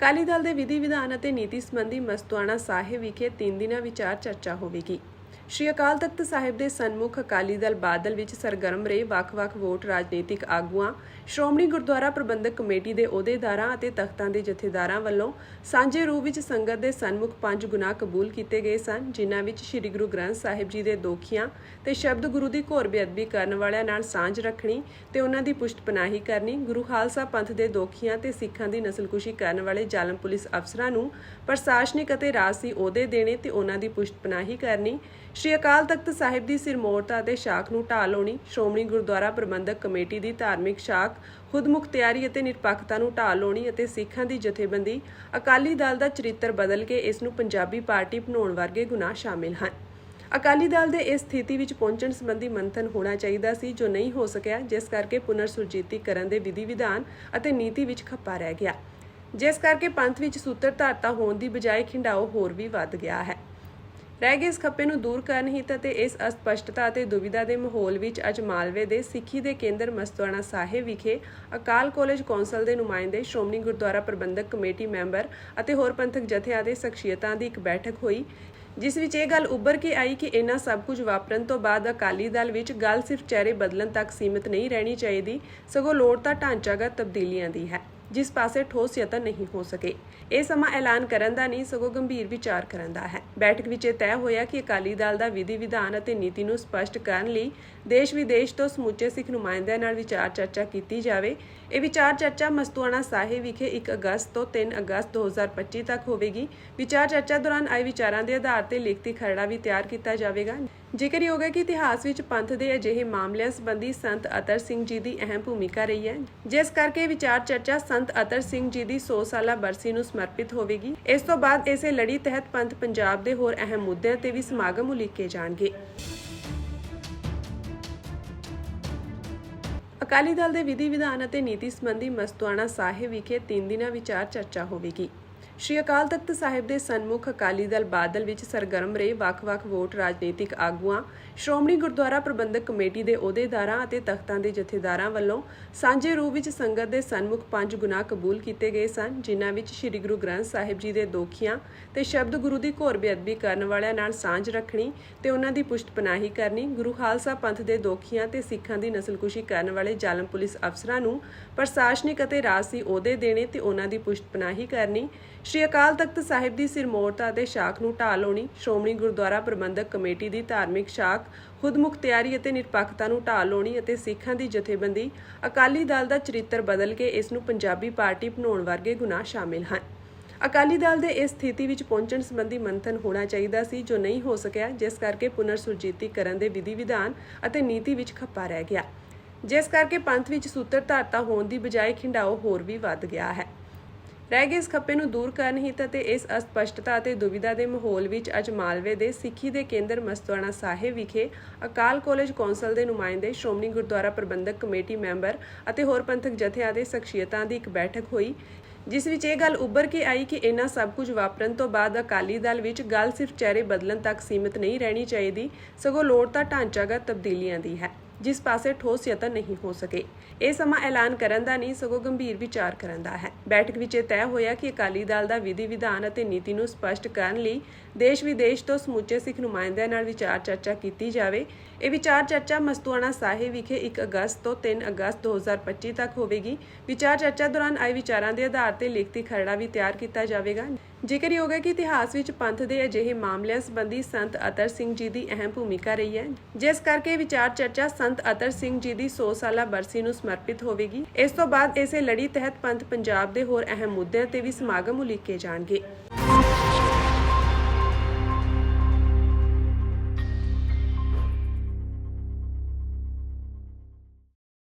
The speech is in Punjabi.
ਅਕਾਲੀ ਦਲ ਦੇ ਵਿਧੀ ਵਿਧਾਨ ਅਤੇ ਨੀਤੀ ਸੰਬੰਧੀ ਮਸਤੂਆਣਾ ਸਾਹਿਬ ਵਿਖੇ ਤਿੰਨ ਦਿਨਾਂ ਵਿਚਾਰ ਚਰਚਾ ਹੋਵੇਗੀ। ਸ਼੍ਰੀ ਅਕਾਲ ਤਖਤ ਸਾਹਿਬ ਦੇ ਸਨਮੁਖ ਅਕਾਲੀ ਦਲ ਬਾਦਲ ਵਿੱਚ ਸਰਗਰਮ ਰਹੇ ਵੱਖ-ਵੱਖ ਵੋਟ ਰਾਜਨੀਤਿਕ ਆਗੂਆਂ, ਸ਼੍ਰੋਮਣੀ ਗੁਰਦੁਆਰਾ ਪ੍ਰਬੰਧਕ ਕਮੇਟੀ ਦੇ ਅਹੁਦੇਦਾਰਾਂ ਅਤੇ ਤਖਤਾਂ ਦੇ ਜਥੇਦਾਰਾਂ ਵੱਲੋਂ ਸਾਂਝੇ ਰੂਪ ਵਿੱਚ ਸੰਗਤ ਦੇ ਸਨਮੁਖ ਪੰਜ ਗੁਨਾਹ ਕਬੂਲ ਕੀਤੇ ਗਏ ਸਨ, ਜਿਨ੍ਹਾਂ ਵਿੱਚ ਸ੍ਰੀ ਗੁਰੂ ਗ੍ਰੰਥ ਸਾਹਿਬ ਜੀ ਦੇ ਦੋਖੀਆਂ ਤੇ ਸ਼ਬਦ ਗੁਰੂ ਦੀ ਘੋਰ ਬੇਅਦਬੀ ਕਰਨ ਵਾਲਿਆਂ ਨਾਲ ਸਾਂਝ ਰੱਖਣੀ ਤੇ ਉਹਨਾਂ ਦੀ ਪੁਸ਼ਟਪਨਾਹੀ ਕਰਨੀ, ਗੁਰੂ ਖਾਲਸਾ ਪੰਥ ਦੇ ਦੋਖੀਆਂ ਤੇ ਸਿੱਖਾਂ ਦੀ ਨਸਲਕੁਸ਼ੀ ਕਰਨ ਵਾਲੇ ਜ਼ਾਲਮ ਪੁਲਿਸ ਅਫਸਰਾਂ ਨੂੰ ਪ੍ਰਸ਼ਾਸਨਿਕ ਅਤੇ ਰਾਜਸੀ ਅਹੁਦੇ ਦੇਣੇ ਤੇ ਉਹਨਾਂ ਦੀ ਪੁਸ਼ਟ ਪਨਾਹੀ ਕਰਨੀ ਸ਼੍ਰੀ ਅਕਾਲ ਤਖਤ ਸਾਹਿਬ ਦੀ ਸਿਰਮੌਰਤਾ ਅਤੇ ਸ਼ਾਖ ਨੂੰ ਢਾਹ ਲਾਉਣੀ, ਸ਼੍ਰੋਮਣੀ ਗੁਰਦੁਆਰਾ ਪ੍ਰਬੰਧਕ ਕਮੇਟੀ ਦੀ ਧਾਰਮਿਕ ਸ਼ਾਖ ਖੁਦਮੁਖਤਿਆਰੀ ਅਤੇ ਨਿਰਪੱਖਤਾ ਨੂੰ ਢਾਹ ਲਾਉਣੀ ਅਤੇ ਸਿੱਖਾਂ ਦੀ ਜਥੇਬੰਦੀ, ਅਕਾਲੀ ਦਲ ਦਾ ਚਰਿੱਤਰ ਬਦਲ ਕੇ ਇਸ ਨੂੰ ਪੰਜਾਬੀ ਪਾਰਟੀ ਬਣਾਉਣ ਵਰਗੇ ਗੁਨਾਹ ਸ਼ਾਮਿਲ ਹਨ। ਅਕਾਲੀ ਦਲ ਦੇ ਇਸ ਸਥਿਤੀ ਵਿੱਚ ਪਹੁੰਚਣ ਸੰਬੰਧੀ ਮੰਥਨ ਹੋਣਾ ਚਾਹੀਦਾ ਸੀ, ਜੋ ਨਹੀਂ ਹੋ ਸਕਿਆ, ਜਿਸ ਕਰਕੇ ਪੁਨਰ ਸੁਰਜੀਤੀ ਕਰਨ ਦੇ ਵਿਧੀ ਵਿਧਾਨ ਅਤੇ ਨੀਤੀ ਵਿੱਚ ਖੱਪਾ ਰਹਿ ਗਿਆ। ਜਿਸ ਕਰਕੇ ਪੰਥ ਵਿੱਚ ਸੂਤਰਧਾਰਤਾ ਹੋਣ ਦੀ ਬਜਾਏ ਖਿੰਡਾਓ ਹੋਰ ਵੀ ਵੱਧ ਗਿਆ ਹੈ। ਰਹਿ ਗਏ ਇਸ ਖੱਪੇ ਨੂੰ ਦੂਰ ਕਰਨ ਹਿੱਤ ਅਤੇ ਇਸ ਅਸਪਸ਼ਟਤਾ ਅਤੇ ਦੁਵਿਧਾ ਦੇ ਮਾਹੌਲ ਵਿੱਚ ਅੱਜ ਮਾਲਵੇ ਦੇ ਸਿੱਖੀ ਦੇ ਕੇਂਦਰ ਮਸਤਵਾਣਾ ਸਾਹਿਬ ਵਿਖੇ ਅਕਾਲ ਕਾਲਜ ਕੌਂਸਲ ਦੇ ਨੁਮਾਇੰਦੇ ਸ਼੍ਰੋਮਣੀ ਗੁਰਦੁਆਰਾ ਪ੍ਰਬੰਧਕ ਕਮੇਟੀ ਮੈਂਬਰ ਅਤੇ ਹੋਰ ਪੰਥਕ ਜਥਿਆਂ ਦੇ ਸ਼ਖਸੀਅਤਾਂ ਦੀ ਇੱਕ ਬੈਠਕ ਹੋਈ, ਜਿਸ ਵਿੱਚ ਇਹ ਗੱਲ ਉੱਭਰ ਕੇ ਆਈ ਕਿ ਇਹਨਾਂ ਸਭ ਕੁਝ ਵਾਪਰਨ ਤੋਂ ਬਾਅਦ ਅਕਾਲੀ ਦਲ ਵਿੱਚ ਗੱਲ ਸਿਰਫ ਚਿਹਰੇ ਬਦਲਣ ਤੱਕ ਸੀਮਿਤ ਨਹੀਂ ਰਹਿਣੀ ਚਾਹੀਦੀ, ਸਗੋਂ ਲੋੜ ਤਾਂ ਢਾਂਚਾਗਤ ਤਬਦੀਲੀਆਂ ਦੀ ਹੈ, ਜਿਸ ਪਾਸੇ ਠੋਸ ਯਤਨ ਨਹੀਂ ਹੋ ਸਕੇ। ਇਹ ਸਮਾਂ ਐਲਾਨ ਕਰਨ ਦਾ ਨਹੀਂ, ਸਗੋਂ ਗੰਭੀਰ ਵਿਚਾਰ ਕਰਨ ਦਾ ਹੈ। ਬੈਠਕ ਵਿੱਚ ਇਹ ਤੈਅ ਹੋਇਆ ਕਿ ਅਕਾਲੀ ਦਲ ਦਾ ਵਿਧੀ ਵਿਧਾਨ ਅਤੇ ਨੀਤੀ ਨੂੰ ਸਪਸ਼ਟ ਕਰਨ ਲਈ ਦੇਸ਼ ਵਿਦੇਸ਼ ਤੋਂ ਸਮੁੱਚੇ ਸਿੱਖ ਨੁਮਾਇੰਦਿਆਂ ਨਾਲ ਵਿਚਾਰ ਚਰਚਾ ਕੀਤੀ ਜਾਵੇ। ਇਹ ਵਿਚਾਰ ਚਰਚਾ ਮਸਤੂਆਣਾ ਸਾਹਿਬ ਵਿਖੇ 1 ਅਗਸਤ ਤੋਂ 3 ਅਗਸਤ 2025 ਤੱਕ ਹੋਵੇਗੀ। ਵਿਚਾਰ ਚਰਚਾ ਦੌਰਾਨ ਆਏ ਵਿਚਾਰਾਂ ਦੇ ਆਧਾਰ ਤੇ ਲਿਖਤੀ ਖਰੜਾ ਵੀ ਤਿਆਰ ਕੀਤਾ ਜਾਵੇਗਾ। ਜ਼ਿਕਰਯੋਗ ਹੈ ਕਿ ਇਤਿਹਾਸ ਵਿੱਚ ਪੰਥ ਦੇ ਅਜਿਹੇ ਮਾਮਲਿਆਂ ਸੰਬੰਧੀ ਸੰਤ ਅਤਰ ਸਿੰਘ ਜੀ ਦੀ ਅਹਿਮ ਭੂਮਿਕਾ ਰਹੀ ਹੈ, ਜਿਸ ਕਰਕੇ ਵਿਚਾਰ ਚਰਚਾ ਸੰਤ ਅਤਰ ਸਿੰਘ ਜੀ ਦੀ 100 ਸਾਲਾ ਬਰਸੀ ਨੂੰ ਸਮਰਪਿਤ ਹੋਵੇਗੀ। ਇਸ ਤੋਂ ਬਾਅਦ ਇਸੇ ਲੜੀ ਤਹਿਤ ਪੰਥ ਪੰਜਾਬ ਦੇ ਹੋਰ ਅਹਿਮ ਮੁੱਦਿਆਂ ਤੇ ਵੀ ਸਮਾਗਮ ਉਲੀਕੇ ਜਾਣਗੇ। ਅਕਾਲੀ ਦਲ ਦੇ ਵਿਧੀ ਵਿਧਾਨ ਅਤੇ ਨੀਤੀ ਸੰਬੰਧੀ ਮਸਤਵਾਣਾ ਸਾਹਿਬ ਵਿਖੇ ਤਿੰਨ ਦਿਨਾਂ ਵਿਚਾਰ ਚਰਚਾ ਹੋਵੇਗੀ। ਸ਼੍ਰੀ ਅਕਾਲ ਤਖਤ ਸਾਹਿਬ ਦੇ ਸਨਮੁਖ ਅਕਾਲੀ ਦਲ ਬਾਦਲ ਵਿੱਚ ਸਰਗਰਮ ਰਹੇ ਵੱਖ-ਵੱਖ ਵੋਟ ਰਾਜਨੀਤਿਕ ਆਗੂਆਂ, ਸ਼੍ਰੋਮਣੀ ਗੁਰਦੁਆਰਾ ਪ੍ਰਬੰਧਕ ਕਮੇਟੀ ਦੇ ਅਹੁਦੇਦਾਰਾਂ ਅਤੇ ਤਖਤਾਂ ਦੇ ਜਥੇਦਾਰਾਂ ਵੱਲੋਂ ਸਾਂਝੇ ਰੂਪ ਵਿੱਚ ਸੰਗਤ ਦੇ ਸਨਮੁਖ ਪੰਜ ਗੁਨਾਹ ਕਬੂਲ ਕੀਤੇ ਗਏ ਸਨ, ਜਿਨ੍ਹਾਂ ਵਿੱਚ ਸ੍ਰੀ ਗੁਰੂ ਗ੍ਰੰਥ ਸਾਹਿਬ ਜੀ ਦੇ ਦੋਖੀਆਂ ਤੇ ਸ਼ਬਦ ਗੁਰੂ ਦੀ ਘੋਰ ਬੇਅਦਬੀ ਕਰਨ ਵਾਲਿਆਂ ਨਾਲ ਸਾਂਝ ਰੱਖਣੀ ਤੇ ਉਹਨਾਂ ਦੀ ਪੁਸ਼ਟਪਨਾਹੀ ਕਰਨੀ, ਗੁਰੂ ਖਾਲਸਾ ਪੰਥ ਦੇ ਦੋਖੀਆਂ ਤੇ ਸਿੱਖਾਂ ਦੀ ਨਸਲਕੁਸ਼ੀ ਕਰਨ ਵਾਲੇ ਜ਼ਾਲਮ ਪੁਲਿਸ ਅਫਸਰਾਂ ਨੂੰ ਪ੍ਰਸ਼ਾਸਨਿਕ ਅਤੇ ਰਾਜਸੀ ਅਹੁਦੇ ਦੇਣੇ ਤੇ ਉਹਨਾਂ ਦੀ ਪੁਸ਼ਟ ਪਨਾਹੀ ਕਰਨੀ ਸ਼੍ਰੀ ਅਕਾਲ ਤਖਤ ਸਾਹਿਬ ਦੀ ਸਿਰਮੌਰਤਾ ਅਤੇ ਸ਼ਾਖ ਨੂੰ ਢਾਹ ਲਾਉਣੀ, ਸ਼੍ਰੋਮਣੀ ਗੁਰਦੁਆਰਾ ਪ੍ਰਬੰਧਕ ਕਮੇਟੀ ਦੀ ਧਾਰਮਿਕ ਸ਼ਾਖ ਖੁਦਮੁਖਤਿਆਰੀ ਅਤੇ ਨਿਰਪੱਖਤਾ ਨੂੰ ਢਾਹ ਲਾਉਣੀ ਅਤੇ ਸਿੱਖਾਂ ਦੀ ਜਥੇਬੰਦੀ, ਅਕਾਲੀ ਦਲ ਦਾ ਚਰਿੱਤਰ ਬਦਲ ਕੇ ਇਸ ਨੂੰ ਪੰਜਾਬੀ ਪਾਰਟੀ ਬਣਾਉਣ ਵਰਗੇ ਗੁਨਾਹ ਸ਼ਾਮਿਲ ਹਨ। ਅਕਾਲੀ ਦਲ ਦੇ ਇਸ ਸਥਿਤੀ ਵਿੱਚ ਪਹੁੰਚਣ ਸੰਬੰਧੀ ਮੰਥਨ ਹੋਣਾ ਚਾਹੀਦਾ ਸੀ, ਜੋ ਨਹੀਂ ਹੋ ਸਕਿਆ, ਜਿਸ ਕਰਕੇ ਪੁਨਰ ਸੁਰਜੀਤੀ ਕਰਨ ਦੇ ਵਿਧੀ ਵਿਧਾਨ ਅਤੇ ਨੀਤੀ ਵਿੱਚ ਖੱਪਾ ਰਹਿ ਗਿਆ। ਜਿਸ ਕਰਕੇ ਪੰਥ ਵਿੱਚ ਸੂਤਰ ਧਾਰਤਾ ਹੋਣ ਦੀ ਬਜਾਏ ਖਿੰਡਾਓ ਹੋਰ ਵੀ ਵੱਧ ਗਿਆ ਹੈ। ਰਹਿ ਗਏ ਇਸ ਖੱਪੇ ਨੂੰ ਦੂਰ ਕਰਨ ਹਿੱਤ ਅਤੇ ਇਸ ਅਸਪਸ਼ਟਤਾ ਅਤੇ ਦੁਵਿਧਾ ਦੇ ਮਾਹੌਲ ਵਿੱਚ ਅੱਜ ਮਾਲਵੇ ਦੇ ਸਿੱਖੀ ਦੇ ਕੇਂਦਰ ਮਸਤਵਾਣਾ ਸਾਹਿਬ ਵਿਖੇ ਅਕਾਲ ਕਾਲਜ ਕੌਂਸਲ ਦੇ ਨੁਮਾਇੰਦੇ ਸ਼੍ਰੋਮਣੀ ਗੁਰਦੁਆਰਾ ਪ੍ਰਬੰਧਕ ਕਮੇਟੀ ਮੈਂਬਰ ਅਤੇ ਹੋਰ ਪੰਥਕ ਜਥਿਆਂ ਦੇ ਸ਼ਖਸੀਅਤਾਂ ਦੀ ਇੱਕ ਬੈਠਕ ਹੋਈ, ਜਿਸ ਵਿੱਚ ਇਹ ਗੱਲ ਉੱਭਰ ਕੇ ਆਈ ਕਿ ਇਹਨਾਂ ਸਭ ਕੁਝ ਵਾਪਰਨ ਤੋਂ ਬਾਅਦ ਅਕਾਲੀ ਦਲ ਵਿੱਚ ਗੱਲ ਸਿਰਫ ਚਿਹਰੇ ਬਦਲਣ ਤੱਕ ਸੀਮਿਤ ਨਹੀਂ ਰਹਿਣੀ ਚਾਹੀਦੀ, ਸਗੋਂ ਲੋੜ ਤਾਂ ਢਾਂਚਾਗਤ ਤਬਦੀਲੀਆਂ ਦੀ ਹੈ। ਜਿਸ ਪਾਸੇ ਠੋਸ ਯਤਨ ਨਹੀਂ ਹੋ ਸਕੇ। ਇਹ ਸਮਾਂ ਐਲਾਨ ਕਰਨ ਦਾ ਨਹੀਂ, ਸਗੋਂ ਗੰਭੀਰ ਵਿਚਾਰ ਕਰਨ ਦਾ ਹੈ। ਬੈਠਕ ਵਿੱਚ ਇਹ ਤੈਅ ਹੋਇਆ ਕਿ ਅਕਾਲੀ ਦਲ ਦਾ ਵਿਧੀ ਵਿਧਾਨ ਅਤੇ ਨੀਤੀ ਨੂੰ ਸਪਸ਼ਟ ਕਰਨ ਲਈ ਦੇਸ਼ ਵਿਦੇਸ਼ ਤੋਂ ਸਮੁੱਚੇ ਸਿੱਖ ਨੁਮਾਇੰਦਿਆਂ ਨਾਲ ਵਿਚਾਰ ਚਰਚਾ ਕੀਤੀ ਜਾਵੇ। ਇਹ ਵਿਚਾਰ ਚਰਚਾ ਮਸਤੂਆਣਾ ਸਾਹਿਬ ਵਿਖੇ 1 ਅਗਸਤ ਤੋਂ 3 ਅਗਸਤ 2025 ਤੱਕ ਹੋਵੇਗੀ। ਵਿਚਾਰ ਚਰਚਾ ਦੌਰਾਨ ਆਏ ਵਿਚਾਰਾਂ ਦੇ ਆਧਾਰ ਤੇ ਲਿਖਤੀ ਖਰੜਾ ਵੀ ਤਿਆਰ ਕੀਤਾ ਜਾਵੇਗਾ। ਜ਼ਿਕਰਯੋਗ ਹੈ ਕਿ ਇਤਿਹਾਸ ਵਿੱਚ ਪੰਥ ਦੇ ਅਜਿਹੇ ਮਾਮਲਿਆਂ ਸੰਬੰਧੀ ਸੰਤ ਅਤਰ ਸਿੰਘ ਜੀ ਦੀ ਅਹਿਮ ਭੂਮਿਕਾ ਰਹੀ ਹੈ, ਜਿਸ ਕਰਕੇ ਵਿਚਾਰ ਚਰਚਾ ਸੰਤ ਅਤਰ ਸਿੰਘ ਜੀ ਦੀ 100 ਸਾਲਾ ਬਰਸੀ ਨੂੰ ਸਮਰਪਿਤ ਹੋਵੇਗੀ। ਇਸ ਤੋਂ ਬਾਅਦ ਇਸੇ ਲੜੀ ਤਹਿਤ ਪੰਥ ਪੰਜਾਬ ਦੇ ਹੋਰ ਅਹਿਮ ਮੁੱਦਿਆਂ ਤੇ ਵੀ ਸਮਾਗਮ ਉਲੀਕੇ ਜਾਣਗੇ।